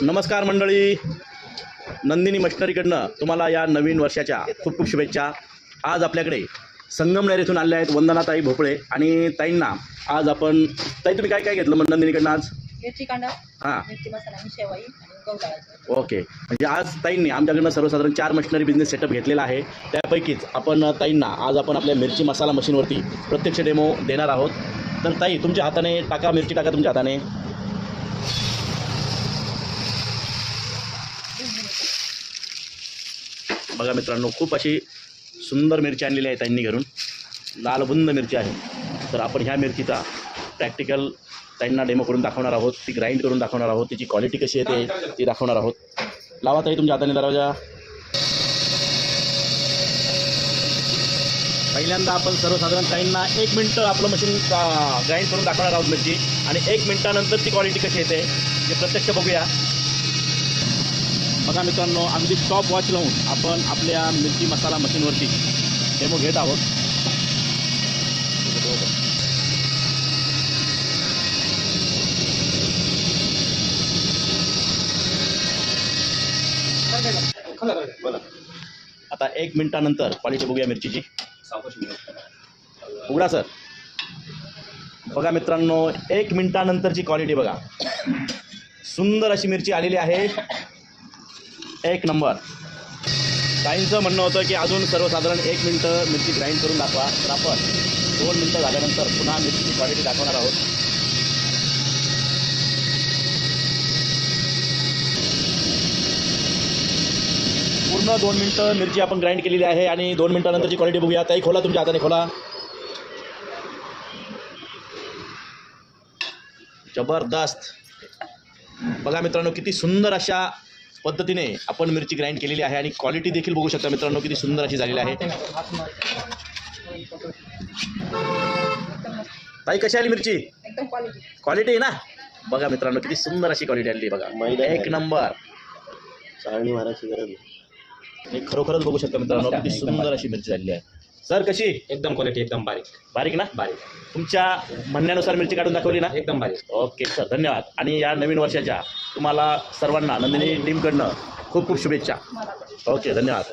नमस्कार मंडळी. नंदिनी मशिनरीकडनं तुम्हाला या नवीन वर्षाच्या खूप खूप शुभेच्छा. आज आपल्याकडे संगमनेर येथून आले आहेत वंदनाताई भोपळे आणि ताईंना आज आपण ताई तुम्ही काय काय घेतलं मग नंदिनीकडनं आज? मिरची कांदा हां. मिरची मसाला आणि शेवाई आणि गहू डाळायचं ओके. म्हणजे आज ताईंनी आमच्याकडनं सर्वसाधारण चार मशिनरी बिझनेस सेटअप घेतलेला आहे. त्यापैकीच आपण ताईंना आज आपण आपल्या मिरची मसाला मशीनवरती प्रत्यक्ष डेमो देणार आहोत. तर ताई तुमच्या हाताने टाका मिरची टाका तुमच्या हाताने. बघा मित्रांनो खूप अशी सुंदर मिरची आणलेली आहे ताईंनी घरून. लालबुंद मिरची आहे. तर आपण ह्या मिरचीचा प्रॅक्टिकल ताईंना डेमो करून दाखवणार आहोत ती ग्राइंड करून दाखवणार आहोत तिची क्वालिटी कशी येते ती दाखवणार आहोत. लावा ताई तुमच्या हाताने दरवाजा. पहिल्यांदा आपण सर्वसाधारण ताईंना एक मिनटं आपलं मशीन ग्राइंड करून दाखवणार आहोत मिरची. आणि एक मिनटानंतर ती क्वालिटी कशी येते ते प्रत्यक्ष बघूया. बघा मित्रांनो अगदी स्टॉप वॉच लावून आपण आपल्या मिरची मसाला मशीनवरती डेमो घेत आहोत. आता एक मिनिटानंतर क्वालिटी बघूया मिरचीची. उघडा सर बघा मित्रांनो एक मिनिटानंतरची क्वालिटी बघा. सुंदर अशी मिरची आलेली आहे. एक नंबर. काहींचं म्हणणं होतं की अजून सर्वसाधारण एक मिनटं मिरची ग्राइंड करून दाखवा. तर आपण दोन मिनटं झाल्यानंतर पुन्हा मिरचीची क्वालिटी दाखवणार आहोत. पूर्ण दोन मिनटं मिरची आपण ग्राइंड केलेली आहे आणि दोन मिनटानंतरची क्वालिटी बघूया. ताई खोला तुमच्या हाताने खोला. जबरदस्त. बघा मित्रांनो किती सुंदर अशा पद्धतीने आपण मिरची ग्राइंड केलेली आहे आणि क्वालिटी देखील बघू शकता मित्रांनो किती सुंदर अशी झालेली आहे. ताई कशी आली मिरची? एकदम क्वालिटी क्वालिटी आहे ना? बघा मित्रांनो किती सुंदर अशी क्वालिटी आली बघा. एक नंबर. चाळणी मारायची गरज. हे खरोखरच बघू शकता मित्रांनो किती सुंदर अशी मिरची झालेली आहे. सर कशी? एकदम क्वालिटी एकदम बारीक. बारीक ना? बारीक. तुमच्या म्हणण्यानुसार मिरची काढून दाखवली ना? एकदम बारीक. ओके सर धन्यवाद. आणि या नवीन वर्षाच्या तुम्हाला सर्वांना नंदिनी टीमकडनं खूप खूप शुभेच्छा. ओके धन्यवाद.